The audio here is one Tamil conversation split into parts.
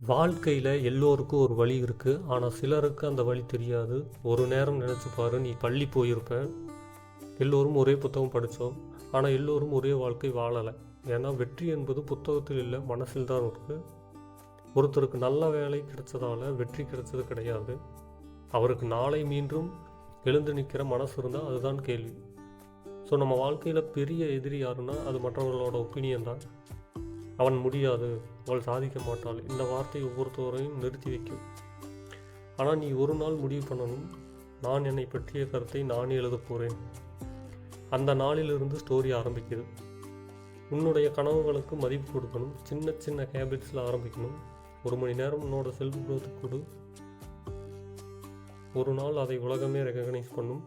வாழ்க்கையில் எல்லோருக்கும் ஒரு வழி இருக்குது ஆனால் சிலருக்கு அந்த வழி தெரியாது. ஒரு நேரம் நினச்சி பாரு நீ பள்ளி போயிருப்பேன் எல்லோரும் ஒரே புத்தகம் படித்தோம் ஆனால் எல்லோரும் ஒரே வாழ்க்கை வாழலை. ஏன்னா வெற்றி என்பது புத்தகத்தில் இல்லை மனசில் தான் இருக்குது ஒருத்தருக்கு நல்ல வேலை கிடைச்சதால வெற்றி கிடைச்சது கிடையாது. அவருக்கு நாளை மீண்டும் எழுந்து நிற்கிற மனசு இருந்தால் அதுதான் கேள்வி. ஸோ நம்ம வாழ்க்கையில் பெரிய எதிரி யாருன்னா அது மற்றவர்களோட ஒப்பீனியன் தான். அவன் முடியாது. அவள் சாதிக்க மாட்டாள். இந்த வார்த்தை ஒவ்வொருத்தவரையும் நிறுத்தி வைக்கும். ஆனால் நீ ஒரு நாள் முடிவு பண்ணணும். நான் என்னை பற்றிய கருத்தை நானே எழுத போகிறேன் அந்த நாளிலிருந்து ஸ்டோரி ஆரம்பிக்குது. உன்னுடைய கனவுகளுக்கு மதிப்பு கொடுக்கணும். சின்ன சின்ன ஹேபிட்ஸில் ஆரம்பிக்கணும். ஒரு மணி நேரம் உன்னோட செல்ஃப் growth கொடு. ஒரு நாள் அதை உலகமே ரெகக்னைஸ் பண்ணும்.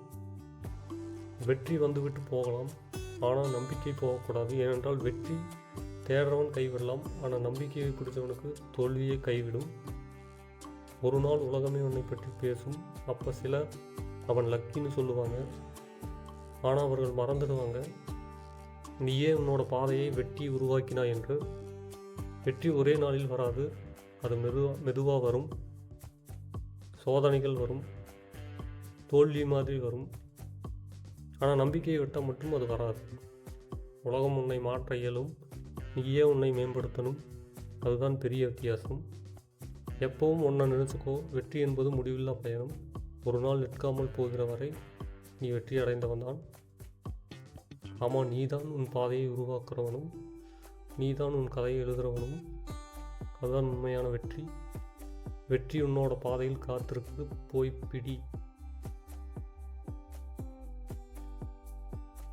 வெற்றி வந்துவிட்டு போகலாம். ஆனால் நம்பிக்கை போகக்கூடாது. ஏனென்றால் வெற்றி தேடுறவன் கைவிடலாம் ஆனால் நம்பிக்கையை பிடித்தவனுக்கு தோல்வியே கைவிடும். ஒரு நாள் உலகமே உன்னை பற்றி பேசும். அப்போ சில அவன் லக்கின்னு சொல்லுவாங்க. ஆனால் அவர்கள் மறந்துடுவாங்க. நீயே உன்னோட பாதையை வெட்டி உருவாக்கினாய் என்று? வெற்றி ஒரே நாளில் வராது. அது மெதுவா மெதுவாக வரும். சோதனைகள் வரும். தோல்வி மாதிரி வரும். ஆனால் நம்பிக்கையை விட்டால் மட்டும் அது வராது. உலகம் உன்னை மாற்ற இயலும். நீயே உன்னை மேம்படுத்தணும். அதுதான் பெரிய வித்தியாசம். எப்பவும் ஒன்றை நினச்சிக்கோ வெற்றி என்பது முடிவில்லா பயணம். ஒரு நாள் நிற்காமல் போகிற வரை நீ வெற்றி அடைந்தவன் தான் ஆமாம் நீதான் உன் பாதையை உருவாக்குறவனும் நீதான் உன் கதையை எழுதுகிறவனும் அதுதான் உண்மையான வெற்றி. வெற்றி உன்னோட பாதையில் காத்திருக்கு போய் பிடி.